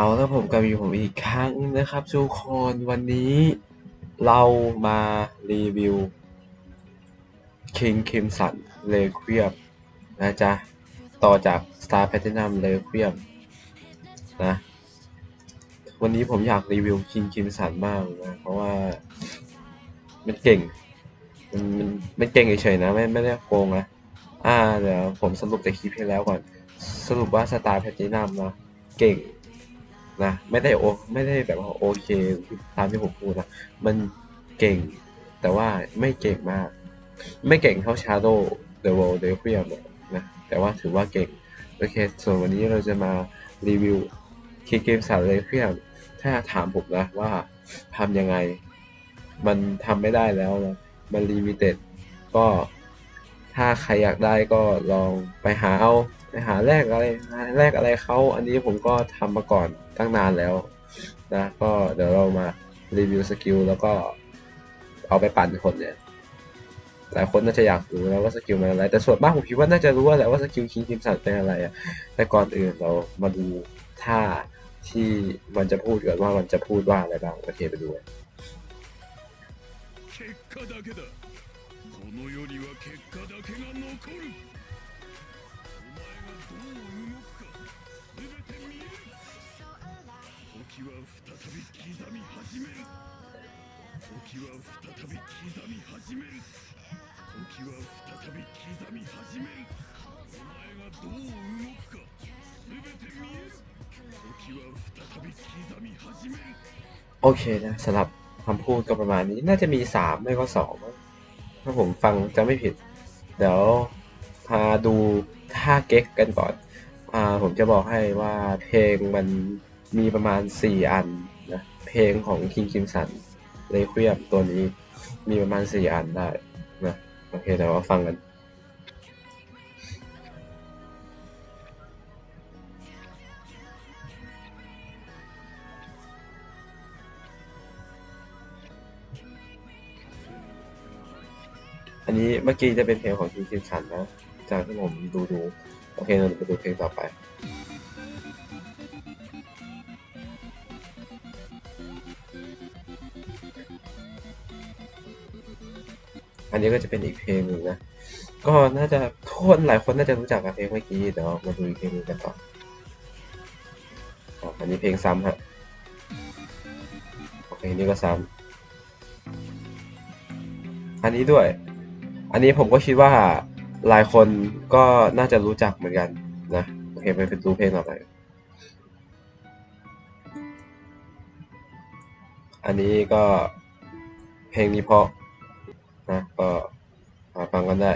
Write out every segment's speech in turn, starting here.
เอาแล้วผมกับอยู่ผมอีกครั้งนะครับทุกคนวันนี้เรามารีวิว King Crimson Requiem นะจ๊ะ ต่อจาก Star Platinum Requiem นะ วันนี้ผมอยากรีวิว King Crimson มากนะ เพราะว่ามันเก่ง มันมันมันเก่งเฉยๆนะ ไม่ไม่ได้โกงนะ อ่าเดี๋ยวผมสรุปจากคลิปที่แล้วก่อน สรุปว่า Star Platinum เนะเก่ง นะไม่ได้โอไม่ได้แบบว่าโอเคตามที่ผมพูดนะมันเก่ง แต่ว่าไม่เก่งมาก ไม่เก่งเท่า Shadow the World d e v i l นะแต่ว่าถือว่าเก่ง โอเค ส่วนวันนี้เราจะมารีวิวคีเกมสารเลเฟียถ้าถามผมนะว่าทำยังไง มันทำไม่ได้แล้วนะมันลิมิเต็ดก็ถ้าใครอยากได้ก็ลองไปหาเอาไปหาแลกอะไรแลกอะไรเขาอันนี้ผมก็ทำมาก่อน ตั้งนานแล้วนะก็เดี๋ยวเรามารีวิวสกิลแล้วก็เอาไปปั่นคนเนี่ย หลายคนน่าจะอยากรู้แล้วว่าสกิลมันอะไร แต่ส่วนมากผมคิดว่าน่าจะรู้แหละว่าสกิลคิงคิมสันเป็นอะไรอะแต่ก่อนอื่นเรามาดูท่าที่มันจะพูดก่อนว่ามันจะพูดว่าอะไรบ้างโอเคไปดูกัน 結果だけだこの世には結果だけが残る 刻み始める時は再び刻み始める時は再び刻み始めるお前がどう動くか全て見える時は再び刻み始める โอเคนะสำหรับคำพูดก็ประมาณนี้น่าจะมีสามไม่ก็สองมั้งถ้าผมฟังจะไม่ผิด เดี๋ยวพาดูท่าเก๊กกันก่อนอ่าผมจะบอกให้ว่าเพลงมันมีประมาณสี่อันนะ เพลงของ King Crimson เลค u i ยมตัวนี้มีประมาณสี่อันได้นะโอเคเดี๋ยวมาฟังกันอันนี้เมื่อกี้จะเป็นเพลงของ King Crimson นะ จากที่ผมดูดู โอเคเราไปดูเพลงต่อไป อันนี้ก็จะเป็นอีกเพลงหนึ่งนะ ก็น่าจะทุกคนหลายคนน่าจะรู้จักกับเพลงเมื่อกี้เดี๋ยวมาดูอีกเพลงนึงกันต่ออ,อันนี้เพลงซ้ำฮะโอเคนี่ก็ซ้ำอันนี้ด้วย อันนี้ผมก็คิดว่าหลายคนก็น่าจะรู้จักเหมือนกันนะโอเคไปดูเพลงต่อไปอันนี้ก็เพลงนี้เพราะ นะก็มาฟังกันได้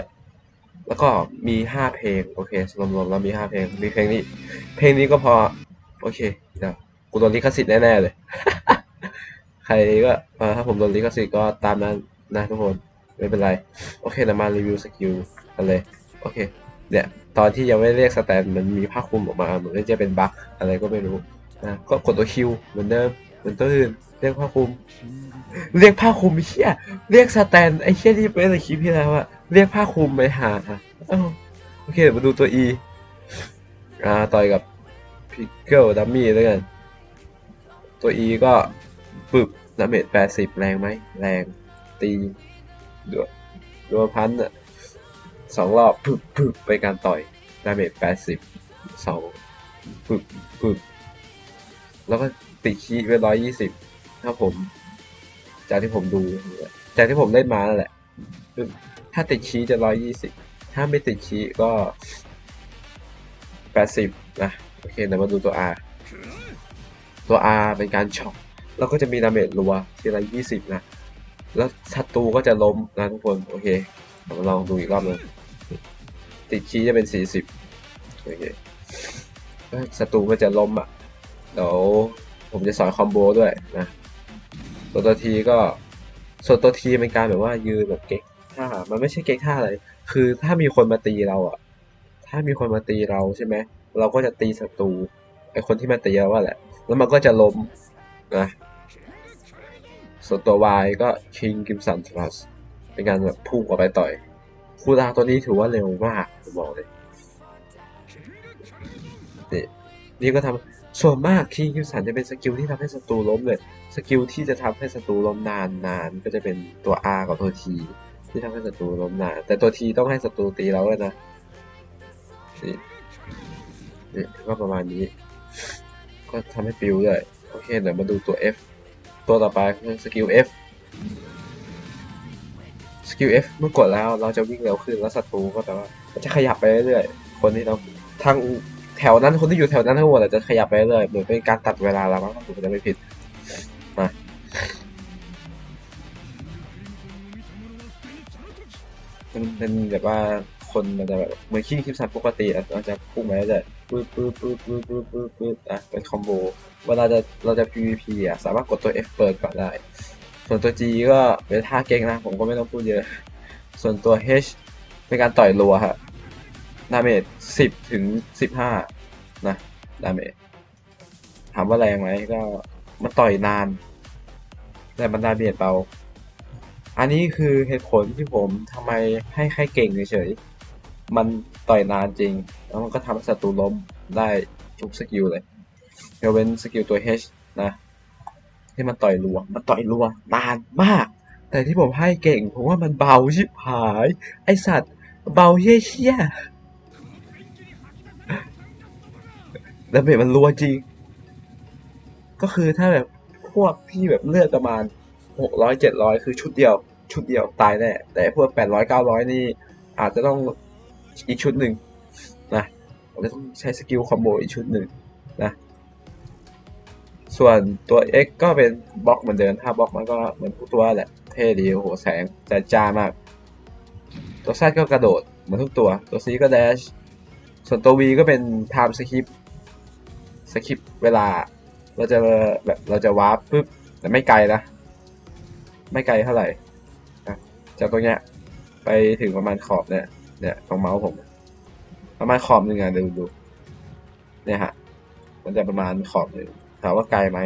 แล้วก็มีห้าเพลง โอเครวมๆแล้วมีห้าเพลง มีเพลงนี้ เพลงนี้ก็พอ โอเคเดี๋ยวกูโดนลิขสิทธิ์แน่ๆเลย ใครก็ถ้าผมโดนลิขสิทธิ์ก็ตามนั้นนะทุกคน ไม่เป็นไร โอเคเดี๋ยวมารีวิวสกิลกันเลย โอเค เนี่ยตอนที่ยังไม่เรียกสแตนมันมีผ้าคลุมออกมาเหมือนจะเป็นบั๊กอะไรก็ไม่รู้นะก็กดตัวคิวเหมือนเดิม เหมือนตัวอื่นเรียกผ้าคลุม เรียกผ้าคลุมไอ้เหี้ยเรียกสแตนไอ้เหี้ยที่เป็นในคลิปที่แล้วอะเรียกผ้าคลุมไปหาอ้าโอเคเดี๋ยวมาดูตัว E อ่าต่อยกับพิกเกิลดัมมี่แล้วยกัน ตัว E ก็ปึบดาเมจแปดสิบแรงไหม แรง ตีด้วยด้วยพันอะสองรอบปึบปึบไปการต่อยดาเมจแปดสิบสองปึบปึบแล้วก็ ติดคีย์ไปร้อยยี่สิบถ้าผม จากที่ผมดู จากที่ผมเล่นมานั่นแหละ ถ้าติดคีจะร้อยยี่สิบถ้าไม่ติดคีก็แปดสิบนะโอเคเดี๋ยวมาดูตัว R ตัว R เป็นการช็อคแล้วก็จะมีดาเมจรัวทีละยี่สิบนะ แล้วศัตรูก็จะล้มนะทุกคนโอเคเดี๋ยวมาลองดูอีกรอบหนึงติดคีจะเป็นสี่สิบโอเคศัตรูก็จะล้มอะเดี๋ยว ผมจะสอนคอมโบด้วยนะส่วนตัวทีก็ส่วนตัวทีเป็นการแบบว่ายืนแบบเก๊กท่ามันไม่ใช่เก๊กท่าอะไรคือถ้ามีคนมาตีเราอะ ถ้ามีคนมาตีเราใช่ไหมเราก็จะตีศัตรูไอคนที่มาตีเราว่าแหละ แล้วมันก็จะล้มนะส่วนตัว Y ก็ King Crimson Plus เป็นการแบบพุ่งออกไปต่อยคูดาวตัวนี้ถือว่าเร็วมากผมบอกเลยนี่นี่ก็ท ส่วนมากคีคิวสันจะเป็นสกิลที่ทำให้ศัตรูล้มเลยสกิลที่จะทำให้ศัตรูล้มนานนานก็จะเป็นตัว R กับตัว T ที่ทำให้ศัตรูล้มนาน แต่ตัว T ต้องให้ศัตรูตีเราเลยนะนี่นี่ก็ประมาณนี้ ก็ทำให้ปิวเลยโอเคเดี๋ยวมาดูตัว F ตัวต่อไปคือสกิล F สกิล F เมื่อกดแล้วเราจะวิ่งเร็วขึ้นแล้วศัตรูก็แปลว่าจะขยับไปเรื่อยๆคนที่เราทาง แถวนั้นคนที่อยู่แถวนั้นทั้งหมดอาจจะขยับไปเรื่อยเหมือนเป็นการตัดเวลาเราบ้างถ้าจะไม่ผิดมามันเป็นแบบว่าคนมันจะแบบเหมือนขี้คลิปสัตว์ปกติอะเราจะพุ่งไปเรื่อยปึ๊บปึ๊บปึ๊บปึ๊บปึ๊บปึ๊บปึ๊บอะเป็นคอมโบเวลาจะเราจะ PVP อะสามารถกดตัว F เปิดก่อนได้ ส่วนตัว G ก็เป็นท่าเก่งนะ ผมก็ไม่ต้องพูดเยอะ ส่วนตัว H เป็นการต่อยรัวฮะ ดาเมจสิบถึงสิบห้านะดาเมจถามว่าแรงไหมก็มันต่อยนาน แต่มันดาเมจเบา อันนี้คือเหตุผลที่ผมทำไมให้ใครเก่งเฉยๆ มันต่อยนานจริง แล้วมันก็ทำให้ศัตรูล้มได้ทุกสกิลเลยยกเว้นสกิลตัว H นะที่มันต่อยรัว มันต่อยรัวนานมาก แต่ที่ผมให้เก่ง ผมว่ามันเบาชิบหาย ไอสัตว์ เบาเชี่ย แล้วเบมันรัวจริง ก็คือถ้าแบบพวกที่แบบเลือดประมาณหกร้อยเจ็ดร้อยคือชุดเดียว ชุดเดียวตายแน่แต่พวกแปดร้อยเก้าร้อยนี่ อาจจะต้องอีกชุดหนึ่งนะอาจะต้องใช้สกิลคอมโบอีกชุดหนึ่งนะ ส่วนตัว X ก็เป็นบล็อกเหมือนเดิมถ้าบล็อกมันก็เหมือนทุกตัวแหละ เท่ดีโอ้โหแสงแต่จ้ามาก ตัว Z ก็กระโดดเหมือนทุกตัว ตัว C ก็ dash ส่วนตัว V ก็เป็นไทม์สกิฟ time skip skip เวลา เราจะแบบเราจะวาร์ปปุ๊บแต่ไม่ไกลนะ ไม่ไกลเท่าไหร่นะจากตรงเนี้ย ไปถึงประมาณขอบเนี่ยเนี่ยตรงเมาส์ผม ประมาณขอบหนึ่งอะดูดูเนี่ยฮะ มันจะประมาณขอบหนึ่งถามว่าไกลไหม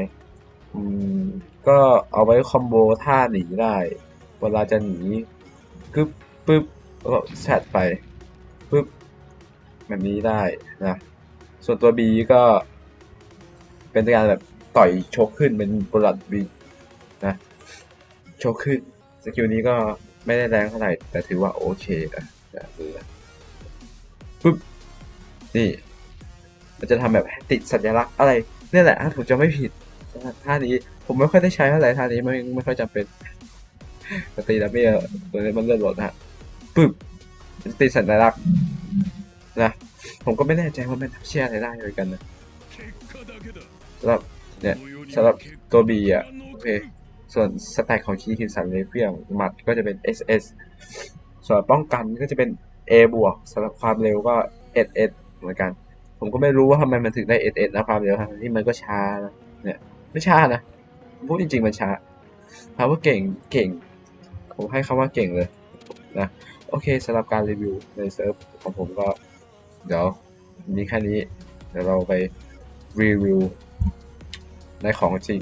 อืมก็เอาไว้คอมโบท่าหนีได้ เวลาจะหนีกึ๊บปึ๊บแล้วก็แซดไปปึ๊บแบบนี้ได้นะ ส่วนตัว B ก็ เป็นการแบบต่อยโชกขึ้นเป็นบลัดบีนะโชกขึ้นสกิลนี้ก็ไม่ได้แรงเท่าไหร่ แต่ถือว่าโอเคนะนะดูนะปุ๊บนี่ มันจะทำแบบติดสัญลักษณ์อะไรนี่แหละถ้าผมจะไม่ผิดท่านี้ผมไม่ค่อยได้ใช้เท่าไหร่ท่านี้ไม่ไม่ค่อยจำเป็นปกติแล้วไม่ตัวนี้มันเลื่อนหลดนะปุ๊บติดสัญลักษณ์นะผมก็ไม่แน่ใจว่ามันทำเชี่ยอะไรได้เหมือนกันนะ สำหรับเนี่ยสำหรับตัวบีอะโอเคส่วนสแต็กของคีคินสันเลเฟียงหมัดก็จะเป็น SS ส่วนป้องกันก็จะเป็น A บวกสำหรับความเร็วก็ SS เหมือนกัน ผมก็ไม่รู้ว่าทำไมมันถึงได้ SS นะความเร็วที่มันก็ช้านะเนี่ยไม่ช้านะพูดจริงๆมันช้าถามว่าเก่งเก่ง ผมให้คำว่าเก่งเลยนะโอเคสำหรับการรีวิวในเซิร์ฟของผมก็ เดี๋ยวนี้แค่นี้ เดี๋ยวเราไปรีวิว ในของจริง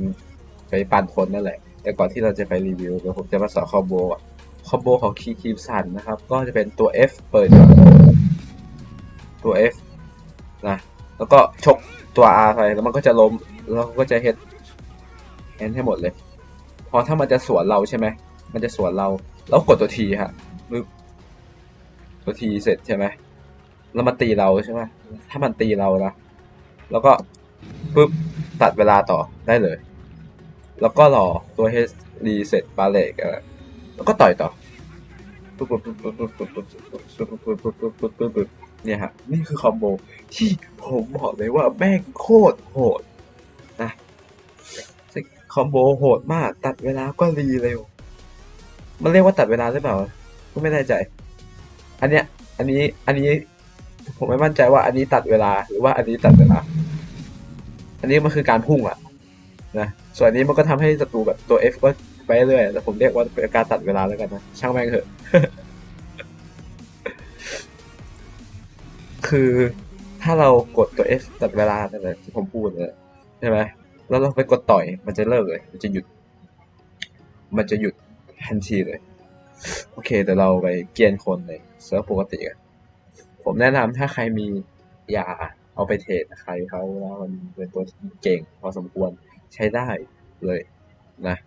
ไปปั่นคนนั่นแหละ แต่ก่อนที่เราจะไปรีวิวเดี๋ยวผมจะมาสอนคอมโบะคอมโบของคีคีมสันนะครับ ก็จะเป็นตัว F เปิดตัว F นะแล้วก็ชกตัว R ไปแล้วมันก็จะล้มแล้วก็จะเฮ็ดแอนให้หมดเลย พอถ้ามันจะสวนเราใช่ไหมมันจะสวนเราแล้วกดตัวทีฮะปึ๊บตัวทีเสร็จใช่ไหมแล้วมันตีเราใช่ไหมถ้ามันตีเรานะแล้วก็ปึ๊บ ตัดเวลาต่อได้เลย แล้วก็รอตัว HD เสร็จบาเลกแล้วก็ต่อยต่อเนี่ยฮะนี่คือคอมโบที่ผมบอกเลยว่าแม่งโคตรโหดนะคอมโบโหดมากตัดเวลาก็รีเร็ว มันเรียกว่าตัดเวลาหรือเปล่าก็ไม่แน่ใจ อันเนี้ย อันนี้ อันนี้ ผมไม่มั่นใจว่าอันนี้ตัดเวลาหรือว่าอันนี้ตัดเวลา นนี้มันคือการพุ่งอะนะส่วนนี้มันก็ทำให้ศัตรูแบบตัว F ก็ไปเรื่อยแต่ผมเรียกว่าเป็นการตัดเวลาแล้วกันนะ ช่างแม่งเถอะ คือถ้าเรากดตัว F ตัดเวลานั่นแหละที่ผมพูดเลยใช่ไหมแล้วเราไปกดต่อยมันจะเลิกเลย มันจะหยุด มันจะหยุดทันทีเลย โอเคเดี๋ยวเราไปเกียนคนในเซิร์ฟปกติกันผมแนะนำถ้าใครมียา เอาไปเทรดใครเขาแล้วมันเป็นตัวที่เก่ง พอสมควรใช้ได้เลยนะ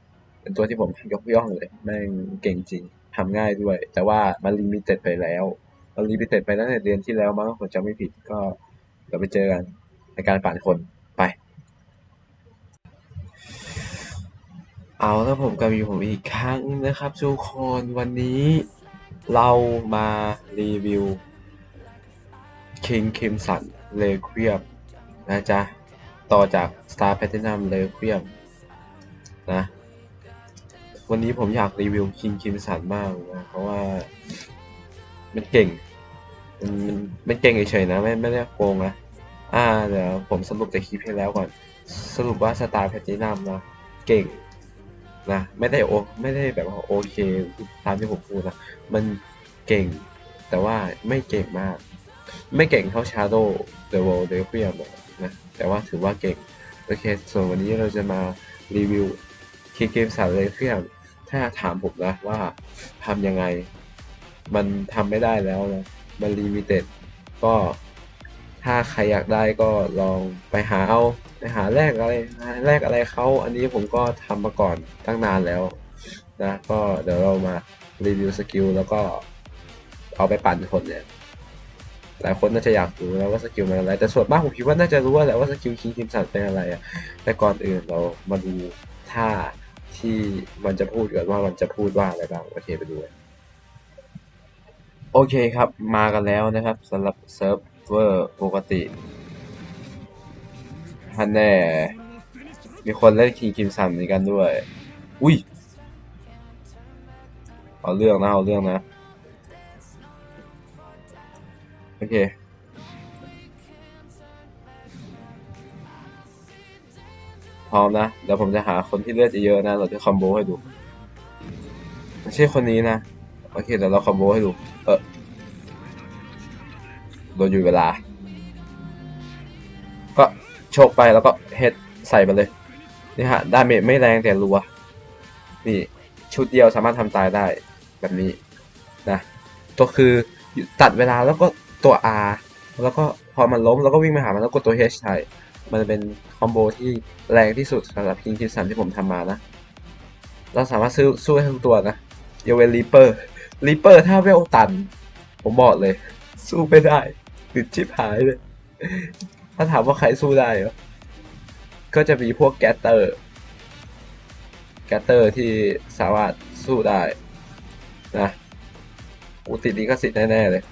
เป็นตัวที่ผมยกย่องเลย แม่งเก่งจริงทำง่ายด้วย แต่ว่ามันลิมิเต็ดไปแล้วมันลิมิเต็ดไปตั้งแต่เดือนที่แล้วมั้งผมจำไม่ผิดก็เดี๋ยวไปเจอกันในการปั่นคนไป เอาแล้วผมกับมีผมอีกครั้งนะครับทุกคนวันนี้เรามารีวิว King Crimson Requiem นะจ๊ะ ต่อจาก Star Platinum Requiem นะ วันนี้ผมอยากรีวิว King Crimson มากนะเพราะว่า มันเก่ง มันมันมันเก่งเฉยๆนะ ไม่ไม่ได้โกงนะอ่าเดี๋ยวผมสรุปจากคลิปที่แล้วก่อน สรุปว่า Star Platinum นะเก่งนะไม่ได้โอไม่ได้แบบว่าโอเคตามที่ผมพูดนะ มันเก่งแต่ว่าไม่เก่งมาก ไม่เก่งเท่า Shadow The World d e v i l นะ แต่ว่าถือว่าเก่ง โอเค ส่วนวันนี้เราจะมารีวิวคีเกมสารเลเฟียมถ้าถามผมนะว่าทำยังไง มันทำไม่ได้แล้วนะ มันลิมิเต็ด ก็ถ้าใครอยากได้ก็ลองไปหาเอาไปหาแลกอะไรแลกอะไรเขาอันนี้ผมก็ทำมาก่อนตั้งนานแล้วนะ ก็เดี๋ยวเรามารีวิวสกิลแล้วก็เอาไปปั่นคนเนี่ย หลายคนน่าจะอยากรู้แล้วว่าสกิลมันอะไร แต่ส่วนมากผมคิดว่าน่าจะรู้ว่าแหละว่าสกิลคิงคิมสันเป็นอะไรอะแต่ก่อนอื่นเรามาดูท่าที่มันจะพูดก่อนว่ามันจะพูดว่าอะไรบ้าง โอเคไปดูโอเคครับมากันแล้วนะครับสำหรับเซิร์ฟเวอร์ปกติท่านแน่มีคนเล่นคิงคิมสันเหมือนกันด้วย อุ้ย เอาเรื่องนะ เอาเรื่องนะ โอเค พร้อมนะ เดี๋ยวผมจะหาคนที่เลือดเยอะๆนะ เราจะคอมโบให้ดู ไม่ใช่คนนี้นะ โอเคเดี๋ยวเราคอมโบให้ดู เออโดนอยู่เวลา ก็โชกไปแล้วก็เฮดใส่ไปเลย นี่ฮะ ดาเมจไม่แรงแต่รัว นี่ ชุดเดียวสามารถทำตายได้แบบนี้นะตัวคือตัดเวลาแล้วก็ ตัว R แล้วก็พอมันล้มแล้วก็วิ่งไปหามันแล้วกดตัว H ใช่มันเป็นคอมโบที่แรงที่สุดสำหรับคิงคิสันที่ผมทำมานะ เราสามารถซื้อสู้ให้ทุกตัวนะยกเว้นรีเปอร์รีเปอร์ถ้าเวลตัน ผมบอกเลย สู้ไม่ได้ติดชิบหายเลย ถ้าถามว่าใครสู้ได้เหรอก็จะมีพวกแกตเตอร์แกตเตอร์ที่สามารถสู้ได้นะกูติดนี้ก็สิทธิ์แน่ ๆ เลย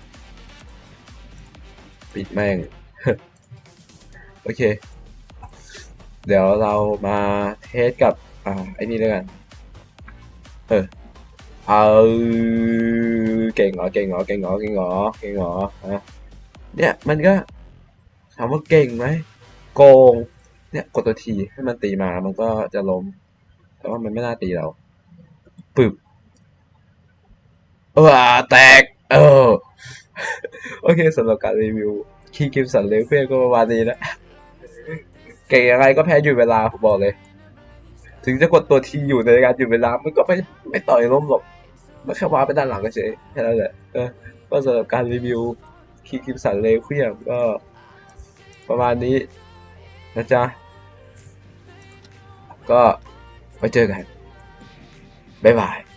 ปิดแม่ง โอเค เดี๋ยวเรามาเทสกับ อ่า ไอ้นี่ด้วยกัน เออ เอาเก่งเหรอ เก่งเหรอ เก่งเหรอ เก่งเหรอ เก่งเหรอฮะเนี่ย มันก็ถามว่าเก่งไหม โกง เนี่ย กดตัวทีให้มันตีมา มันก็จะล้ม แต่ว่ามันไม่น่าตีเรา ปึบเออแตก เออ โอเคสำหรับการรีวิวคีกิมสันเลเฟียก็ประมาณนี้นะ เก่งยังไงก็แพ้หยุดเวลาผมบอกเลย ถึงจะกดตัวทีอยู่ในการหยุดเวลา มันก็ไม่ไม่ต่อยล้มหรอกมันแค่ว้าไปด้านหลังก็เฉยแค่นั้นแหละก็สำหรับการรีวิวคีกิมสันเลเฟียก็ประมาณนี้นะจ๊ะ ก็ไว้เจอกัน บ๊ายบาย